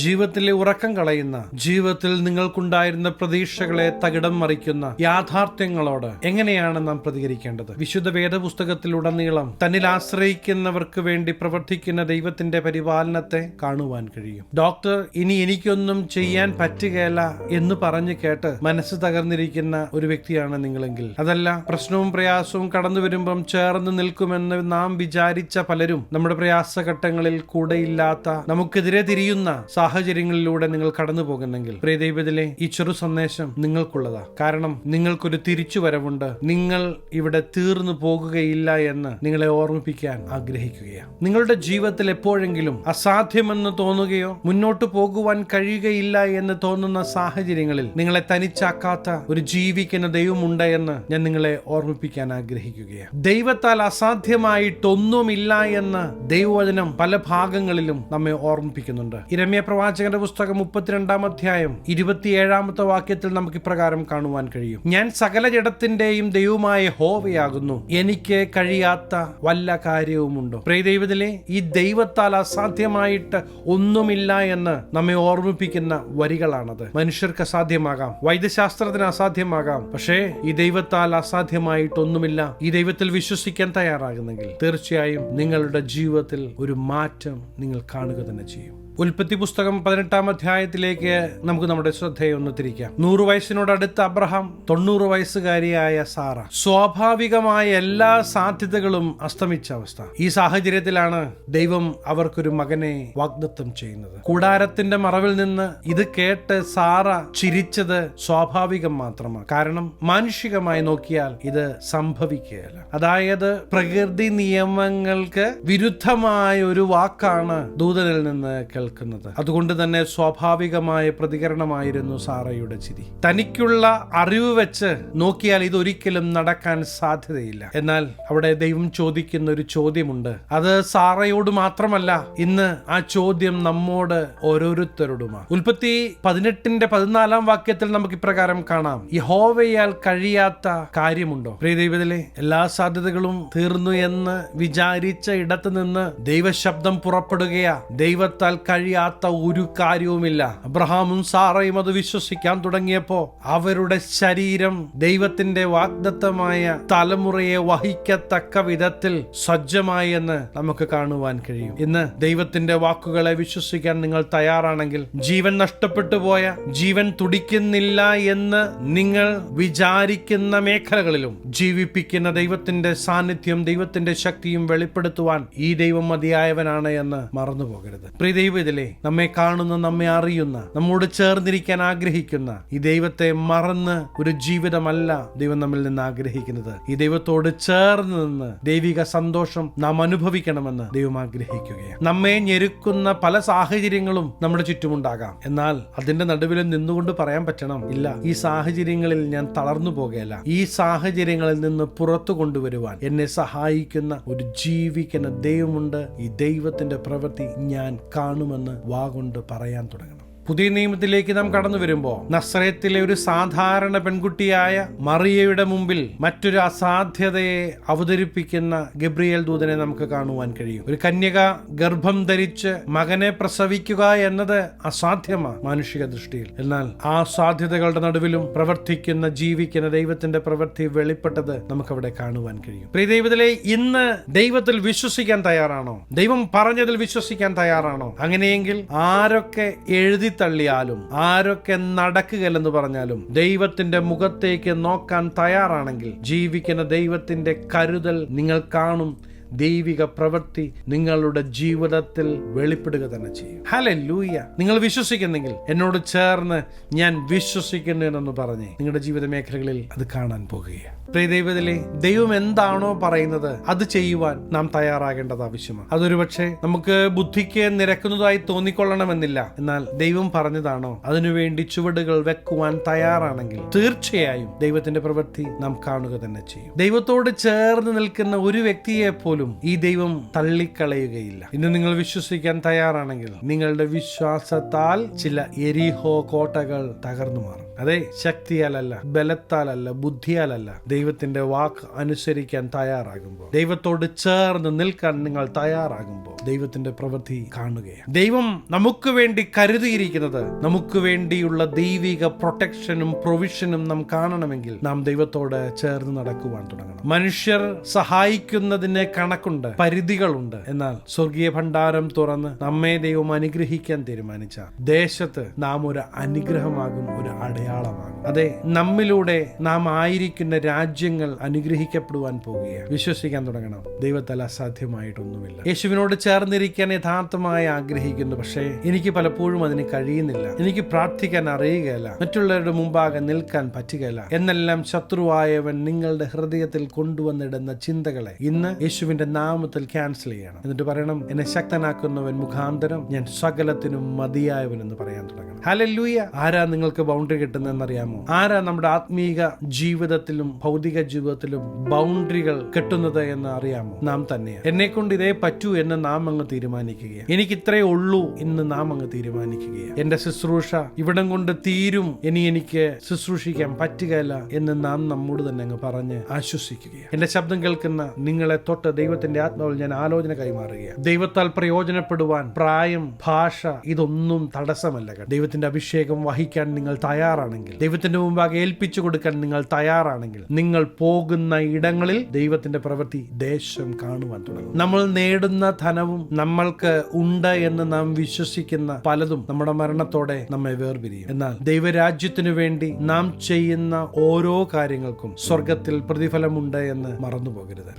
ജീവിതത്തിലെ ഉറക്കം കളയുന്ന ജീവിതത്തിൽ നിങ്ങൾക്കുണ്ടായിരുന്ന പ്രതീക്ഷകളെ തകിടം മറിക്കുന്ന യാഥാർത്ഥ്യങ്ങളോട് എങ്ങനെയാണ് നാം പ്രതികരിക്കേണ്ടത്? വിശുദ്ധ വേദപുസ്തകത്തിലുടനീളം തന്നിൽ ആശ്രയിക്കുന്നവർക്ക് വേണ്ടി പ്രവർത്തിക്കുന്ന ദൈവത്തിന്റെ പരിപാലനത്തെ കാണുവാൻ കഴിയും. ഡോക്ടർ ഇനി എനിക്കൊന്നും ചെയ്യാൻ പറ്റുകയില്ല എന്ന് പറഞ്ഞു കേട്ട് മനസ്സ് തകർന്നിരിക്കുന്ന ഒരു വ്യക്തിയാണ് നിങ്ങളെങ്കിൽ. അതല്ല പ്രശ്നവും പ്രയാസവും കടന്നു വരുമ്പം ചേർന്ന് നിൽക്കുമെന്ന് നാം വിചാരിച്ച പലരും നമ്മുടെ പ്രയാസഘട്ടങ്ങളിൽ കൂടെയില്ലാത്ത നമുക്കെതിരെ തിരിയുന്ന സാഹചര്യങ്ങളിലൂടെ നിങ്ങൾ കടന്നു പോകുന്നെങ്കിൽ പ്രിയദൈവത്തിലെ ഈ ചെറു സന്ദേശം നിങ്ങൾക്കുള്ളതാ. കാരണം നിങ്ങൾക്കൊരു തിരിച്ചു വരവുണ്ട് നിങ്ങൾ ഇവിടെ തീർന്നു പോകുകയില്ല എന്ന് നിങ്ങളെ ഓർമ്മിപ്പിക്കാൻ ആഗ്രഹിക്കുകയാണ്. നിങ്ങളുടെ ജീവിതത്തിൽ എപ്പോഴെങ്കിലും അസാധ്യമെന്ന് തോന്നുകയോ മുന്നോട്ട് പോകുവാൻ കഴിയുകയില്ല എന്ന് തോന്നുന്ന സാഹചര്യങ്ങളിൽ നിങ്ങളെ തനിച്ചാക്കാത്ത ഒരു ജീവിക്കുന്ന ദൈവമുണ്ട് എന്ന് ഞാൻ നിങ്ങളെ ഓർമ്മിപ്പിക്കാൻ ആഗ്രഹിക്കുകയാണ്. ദൈവത്താൽ അസാധ്യമായിട്ടൊന്നുമില്ല എന്ന് ദൈവവചനം പല ഭാഗങ്ങളിലും നമ്മെ ഓർമ്മിപ്പിക്കുന്നുണ്ട്. ഇരമ്യ പ്രവാചകന്റെ പുസ്തകം മുപ്പത്തിരണ്ടാം അധ്യായം ഇരുപത്തിയേഴാമത്തെ വാക്യത്തിൽ നമുക്ക് ഇപ്രകാരം കാണുവാൻ കഴിയും. ഞാൻ സകല ജഡത്തിന്റെയും ദൈവമായ ഹോവയാകുന്നു എനിക്ക് കഴിയാത്ത വല്ല കാര്യവുമുണ്ടോ? ദൈവത്തിലെ ഈ ദൈവത്താൽ അസാധ്യമായിട്ട് ഒന്നുമില്ല എന്ന് നമ്മെ ഓർമ്മിപ്പിക്കുന്ന വരികളാണത്. മനുഷ്യർക്ക് അസാധ്യമാകാം. വൈദ്യശാസ്ത്രത്തിന് അസാധ്യമാകാം. പക്ഷേ ഈ ദൈവത്താൽ അസാധ്യമായിട്ടൊന്നുമില്ല ഈ ദൈവത്തിൽ വിശ്വസിക്കാൻ തയ്യാറാകുന്നെങ്കിൽ തീർച്ചയായും നിങ്ങളുടെ ജീവിതത്തിൽ ഒരു മാറ്റം നിങ്ങൾ കാണുക തന്നെ ചെയ്യും. ഉൽപ്പത്തി പുസ്തകം പതിനെട്ടാം അധ്യായത്തിലേക്ക് നമുക്ക് നമ്മുടെ ശ്രദ്ധയെ ഒന്ന് തിരിക്കാം നൂറ് വയസ്സിനോടടുത്ത് അബ്രഹാം തൊണ്ണൂറ് വയസ്സുകാരിയായ സാറ. സ്വാഭാവികമായ എല്ലാ സാധ്യതകളും അസ്തമിച്ച അവസ്ഥ. ഈ സാഹചര്യത്തിലാണ് ദൈവം അവർക്കൊരു മകനെ വാഗ്ദത്തം ചെയ്യുന്നത്. കൂടാരത്തിന്റെ മറവിൽ നിന്ന് ഇത് കേട്ട് സാറ ചിരിച്ചത് സ്വാഭാവികം മാത്രമാണ്. കാരണം മാനുഷികമായി നോക്കിയാൽ ഇത് സംഭവിക്കുകയല്ല. അതായത് പ്രകൃതി നിയമങ്ങൾക്ക് വിരുദ്ധമായ ഒരു വാക്കാണ് ദൂതനിൽ നിന്ന് കേൾക്കുന്നത്. അതുകൊണ്ട് തന്നെ സ്വാഭാവികമായ പ്രതികരണമായിരുന്നു സാറയുടെ ചിരി. തനിക്കുള്ള അറിവ് വെച്ച് നോക്കിയാൽ ഇതൊരിക്കലും നടക്കാൻ സാധ്യതയില്ല. എന്നാൽ അവിടെ ദൈവം ചോദിക്കുന്ന ഒരു ചോദ്യമുണ്ട്. അത് സാറയോട് മാത്രമല്ല ഇന്ന് ആ ചോദ്യം നമ്മോട് ഓരോരുത്തരോടുമാണ്. ഉൽപ്പത്തി പതിനെട്ടിന്റെ പതിനാലാം വാക്യത്തിൽ നമുക്ക് ഇപ്രകാരം കാണാം. ഈ ഹോവയാൽ കഴിയാത്ത കാര്യമുണ്ടോ? പ്രിയ ദൈവത്തിലെ എല്ലാ സാധ്യതകളും തീർന്നു എന്ന് വിചാരിച്ച ഇടത്ത് നിന്ന് ദൈവശബ്ദം പുറപ്പെടുകയാ ദൈവത്താൽ കഴിയാത്ത ഒരു കാര്യവുമില്ല. അബ്രഹാമും സാറയും അത് വിശ്വസിക്കാൻ തുടങ്ങിയപ്പോ അവരുടെ ശരീരം ദൈവത്തിന്റെ വാഗ്ദത്തമായ തലമുറയെ വഹിക്കത്തക്ക വിധത്തിൽ സജ്ജമായി എന്ന് നമുക്ക് കാണുവാൻ കഴിയും. ഇന്ന് ദൈവത്തിന്റെ വാക്കുകളെ വിശ്വസിക്കാൻ നിങ്ങൾ തയ്യാറാണെങ്കിൽ ജീവൻ നഷ്ടപ്പെട്ടു പോയ ജീവൻ തുടിക്കുന്നില്ല എന്ന് നിങ്ങൾ വിചാരിക്കുന്ന മേഖലകളിലും ജീവിപ്പിക്കുന്ന ദൈവത്തിന്റെ സാന്നിധ്യം ദൈവത്തിന്റെ ശക്തിയും വെളിപ്പെടുത്തുവാൻ ഈ ദൈവം മതിയായവനാണ് എന്ന് മറന്നു പോകരുത് പ്രിയ ദൈവം ഇതിലെ നമ്മെ കാണുന്ന നമ്മെ അറിയുന്ന നമ്മോട് ചേർന്നിരിക്കാൻ ആഗ്രഹിക്കുന്ന ഈ ദൈവത്തെ മറന്ന് ഒരു ജീവിതമല്ല ദൈവം നമ്മിൽ നിന്ന് ആഗ്രഹിക്കുന്നത്. ഈ ദൈവത്തോട് ചേർന്ന് നിന്ന് ദൈവിക സന്തോഷം നാം അനുഭവിക്കണമെന്ന് ദൈവം ആഗ്രഹിക്കുകയാണ്. നമ്മെ ഞെരുക്കുന്ന പല സാഹചര്യങ്ങളും നമ്മുടെ ചുറ്റുമുണ്ടാകാം. എന്നാൽ അതിന്റെ നടുവിൽ നിന്നുകൊണ്ട് പറയാൻ പറ്റണം ഇല്ല ഈ സാഹചര്യങ്ങളിൽ ഞാൻ തളർന്നു പോകുകയല്ല. ഈ സാഹചര്യങ്ങളിൽ നിന്ന് പുറത്തു കൊണ്ടുവരുവാൻ എന്നെ സഹായിക്കുന്ന ഒരു ജീവിക്കുന്ന ദൈവമുണ്ട്. ഈ ദൈവത്തിന്റെ പ്രവൃത്തി ഞാൻ കാണുമെന്ന് വാഗൊണ്ട് പറയാൻ തുടങ്ങണം. പുതിയ നിയമത്തിലേക്ക് നാം കടന്നു വരുമ്പോൾ നസ്രയത്തിലെ ഒരു സാധാരണ പെൺകുട്ടിയായ മറിയയുടെ മുമ്പിൽ മറ്റൊരു അസാധ്യതയെ അവതരിപ്പിക്കുന്ന ഗബ്രിയേൽ ദൂതനെ നമുക്ക് കാണുവാൻ കഴിയും. ഒരു കന്യക ഗർഭം ധരിച്ച് മകനെ പ്രസവിക്കുക എന്നത് അസാധ്യമാണ് മാനുഷിക ദൃഷ്ടിയിൽ. എന്നാൽ ആ സാധ്യതകളുടെ നടുവിലും പ്രവർത്തിക്കുന്ന ജീവിക്കുന്ന ദൈവത്തിന്റെ പ്രവൃത്തി വെളിപ്പെട്ടത് നമുക്കവിടെ കാണുവാൻ കഴിയും. പ്രിയ ദൈവത്തിലെ ഇന്ന് ദൈവത്തിൽ വിശ്വസിക്കാൻ തയ്യാറാണോ? ദൈവം പറഞ്ഞതിൽ വിശ്വസിക്കാൻ തയ്യാറാണോ? അങ്ങനെയെങ്കിൽ ആരൊക്കെ എഴുതി തള്ളിയാലും ആരൊക്കെ നടക്കുകയല്ലെന്ന് പറഞ്ഞാലും ദൈവത്തിന്റെ മുഖത്തേക്ക് നോക്കാൻ തയ്യാറാണെങ്കിൽ ജീവിക്കുന്ന ദൈവത്തിന്റെ കരുതൽ നിങ്ങൾ കാണും. ദൈവിക പ്രവൃത്തി നിങ്ങളുടെ ജീവിതത്തിൽ വെളിപ്പെടുക തന്നെ ചെയ്യും. ഹലെ ലൂയ നിങ്ങൾ വിശ്വസിക്കുന്നെങ്കിൽ എന്നോട് ചേർന്ന് ഞാൻ വിശ്വസിക്കുന്നു എന്നൊന്ന് പറഞ്ഞ് നിങ്ങളുടെ ജീവിത മേഖലകളിൽ അത് കാണാൻ പോകുകയാണ്. പ്രിയ ദൈവത്തിലെ ദൈവം എന്താണോ പറയുന്നത് അത് ചെയ്യുവാൻ നാം തയ്യാറാകേണ്ടത് ആവശ്യമാണ്. അതൊരു പക്ഷേ നമുക്ക് ബുദ്ധിക്ക് നിരക്കുന്നതായി തോന്നിക്കൊള്ളണമെന്നില്ല. എന്നാൽ ദൈവം പറഞ്ഞതാണോ? അതിനുവേണ്ടി ചുവടുകൾ വെക്കുവാൻ തയ്യാറാണെങ്കിൽ തീർച്ചയായും ദൈവത്തിന്റെ പ്രവൃത്തി നാം കാണുക തന്നെ ചെയ്യും. ദൈവത്തോട് ചേർന്ന് നിൽക്കുന്ന ഒരു വ്യക്തിയെ പോലും ഈ ദൈവം തള്ളിക്കളയുകയില്ല. ഇന്ന് നിങ്ങൾ വിശ്വസിക്കാൻ തയ്യാറാണെങ്കിൽ നിങ്ങളുടെ വിശ്വാസത്താൽ ചില എരിഹോ കോട്ടകൾ തകർന്നു മാറും. അതെ ശക്തിയാലല്ല ബലത്താലല്ല ബുദ്ധിയാലല്ല ദൈവത്തിന്റെ വാക്ക് അനുസരിക്കാൻ തയ്യാറാകുമ്പോൾ ദൈവത്തോട് ചേർന്ന് നിൽക്കാൻ നിങ്ങൾ തയ്യാറാകുമ്പോൾ ദൈവത്തിന്റെ പ്രവൃത്തി കാണുകയാണ്. ദൈവം നമുക്ക് വേണ്ടി കരുതിയിരിക്കുന്നത് നമുക്ക് വേണ്ടിയുള്ള ദൈവിക പ്രൊട്ടക്ഷനും പ്രൊവിഷനും നാം കാണണമെങ്കിൽ നാം ദൈവത്തോട് ചേർന്ന് നടക്കുവാൻ തുടങ്ങണം. മനുഷ്യർ സഹായിക്കുന്നതിന് കണക്കുണ്ട്. പരിധികളുണ്ട്. എന്നാൽ സ്വർഗീയ ഭണ്ഡാരം തുറന്ന് നമ്മെ ദൈവം അനുഗ്രഹിക്കാൻ തീരുമാനിച്ച ദേശത്ത് നാം ഒരു അനുഗ്രഹമാകും ഒരു അടയാളമാകും. അതെ നമ്മിലൂടെ നാം ആയിരിക്കുന്ന രാജ്യങ്ങൾ അനുഗ്രഹിക്കപ്പെടുവാൻ പോവുകയാണ് വിശ്വസിക്കാൻ തുടങ്ങണം. ദൈവത്താൽ അസാധ്യമായിട്ടൊന്നുമില്ല. യേശുവിനോട് ചേർന്നിരിക്കാൻ യഥാർത്ഥമായി ആഗ്രഹിക്കുന്നു. പക്ഷേ എനിക്ക് പലപ്പോഴും അതിന് കഴിയുന്നില്ല. എനിക്ക് പ്രാർത്ഥിക്കാൻ അറിയുകയില്ല. മറ്റുള്ളവരുടെ മുമ്പാകെ നിൽക്കാൻ പറ്റുകയില്ല. എന്നെല്ലാം ശത്രുവായവൻ നിങ്ങളുടെ ഹൃദയത്തിൽ കൊണ്ടുവന്നിടുന്ന ചിന്തകളെ ഇന്ന് യേശുവിന്റെ നാമത്തിൽ ക്യാൻസൽ ചെയ്യണം. എന്നിട്ട് പറയണം എന്നെ ശക്തനാക്കുന്നവൻ മുഖാന്തരം ഞാൻ സകലത്തിനും മതിയായവൻ എന്ന് പറയാൻ തുടങ്ങണം. ഹലല്ലൂയ ആരാ നിങ്ങൾക്ക് ബൗണ്ടറി കിട്ടുന്നതെന്നറിയാമോ? ആരാ നമ്മുടെ ആത്മീക ജീവിതത്തിലും ഭൗതിക ജീവിതത്തിലും ബൗണ്ടറികൾ കെട്ടുന്നത് എന്ന് അറിയാമോ നാം തന്നെയാണ് എന്നെ കൊണ്ട് ഇതേ പറ്റൂ എന്ന് നാം അങ്ങ് തീരുമാനിക്കുകയാണ് എനിക്ക് ഇത്രേ ഉള്ളൂ എന്ന് നാം അങ്ങ് തീരുമാനിക്കുകയാണ് എന്റെ ശുശ്രൂഷ ഇവിടം കൊണ്ട് തീരും. ഇനി എനിക്ക് ശുശ്രൂഷിക്കാൻ പറ്റുകയില്ല എന്ന് നാം നമ്മോട് തന്നെ അങ്ങ് പറഞ്ഞ് ആശ്വസിക്കുകയാണ് എന്റെ ശബ്ദം കേൾക്കുന്ന നിങ്ങളെ തൊട്ട് ദൈവത്തിന്റെ ആത്മാവിൽ ഞാൻ ആലോചന കൈമാറുകയാണ്. ദൈവത്താൽ പ്രയോജനപ്പെടുവാൻ പ്രായം ഭാഷ ഇതൊന്നും തടസ്സമല്ല ദൈവത്തിന്റെ അഭിഷേകം വഹിക്കാൻ നിങ്ങൾ തയ്യാറാണെങ്കിൽ ദൈവത്തിന്റെ മുമ്പാകെ ഏൽപ്പിച്ചു കൊടുക്കാൻ നിങ്ങൾ തയ്യാറാണെങ്കിൽ നിങ്ങൾ പോകുന്ന ഇടങ്ങളിൽ ദൈവത്തിന്റെ പ്രവൃത്തി ദേശം കാണുവാൻ തുടങ്ങും. നമ്മൾ നേടുന്ന ധനവും നമ്മൾക്ക് ഉണ്ട് എന്ന് നാം വിശ്വസിക്കുന്ന പലതും നമ്മുടെ മരണത്തോടെ നമ്മെ വേർപിരിയും. എന്നാൽ ദൈവരാജ്യത്തിനു വേണ്ടി നാം ചെയ്യുന്ന ഓരോ കാര്യങ്ങൾക്കും സ്വർഗത്തിൽ പ്രതിഫലമുണ്ട് എന്ന് മറന്നു പോകരുത്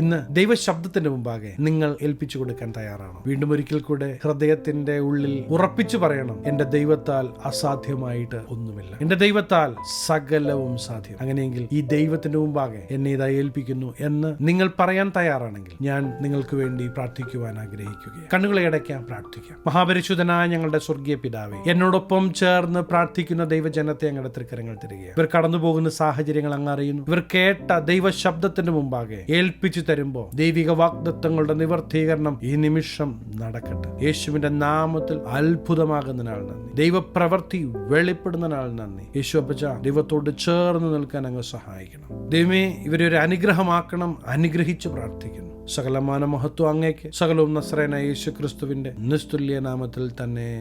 ഇന്ന് ദൈവശബ്ദത്തിന്റെ മുമ്പാകെ നിങ്ങൾ ഏൽപ്പിച്ചു കൊടുക്കാൻ തയ്യാറാണോ. വീണ്ടും ഒരിക്കൽ കൂടെ ഹൃദയത്തിന്റെ ഉള്ളിൽ ഉറപ്പിച്ചു പറയണം എന്റെ ദൈവത്താൽ അസാധ്യമായിട്ട് ഒന്നുമില്ല. എന്റെ ദൈവത്താൽ സകലവും സാധ്യം. അങ്ങനെയെങ്കിൽ ഈ ദൈവത്തിന്റെ മുമ്പാകെ എന്നെ ഇതാ ഏൽപ്പിക്കുന്നു എന്ന് നിങ്ങൾ പറയാൻ തയ്യാറാണെങ്കിൽ ഞാൻ നിങ്ങൾക്ക് വേണ്ടി പ്രാർത്ഥിക്കുവാൻ ആഗ്രഹിക്കുകയാണ്. കണ്ണുകളെ അടയ്ക്കാൻ പ്രാർത്ഥിക്കാം. മഹാപരിശുദ്ധനായ ഞങ്ങളുടെ സ്വർഗീയ പിതാവെ എന്നോടൊപ്പം ചേർന്ന് പ്രാർത്ഥിക്കുന്ന ദൈവജനത്തെ ഞങ്ങളുടെ തൃക്കരങ്ങൾ തരികയാണ്. ഇവർ കടന്നു പോകുന്ന സാഹചര്യങ്ങൾ അങ്ങ് അറിയുന്നു. ഇവർ കേട്ട ദൈവശബ്ദത്തിന്റെ മുമ്പാകെ ഏൽപ്പിച്ചു തരുമ്പോൾ ദൈവിക വാഗ്ദത്തങ്ങളുടെ നിവർത്തീകരണം ഈ നിമിഷം നടക്കട്ടെ. യേശുവിന്റെ നാമത്തിൽ അത്ഭുതമാകുന്ന നാൾ നന്ദി. ദൈവപ്രവൃത്തി വെളിപ്പെടുന്ന നാൾ നന്ദി. യേശു അപ്പച്ച ദൈവത്തോട് ചേർന്ന് നിൽക്കാൻ അങ്ങ് സഹായിക്കണം. ദൈവമേ ഇവരെ ഒരു അനുഗ്രഹമാക്കണം അനുഗ്രഹിച്ച് പ്രാർത്ഥിക്കുന്നു. സകലമാന മഹത്വം അങ്ങേക്ക് സകലവും നസ്രേന യേശു ക്രിസ്തുവിന്റെ നിസ്തുല്യ നാമത്തിൽ തന്നെ.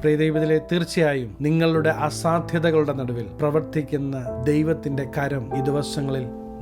പ്രിയദൈവത്തിലെ തീർച്ചയായും നിങ്ങളുടെ അസാധ്യതകളുടെ നടുവിൽ പ്രവർത്തിക്കുന്ന ദൈവത്തിന്റെ കരം ഈ ദിവസങ്ങളിൽ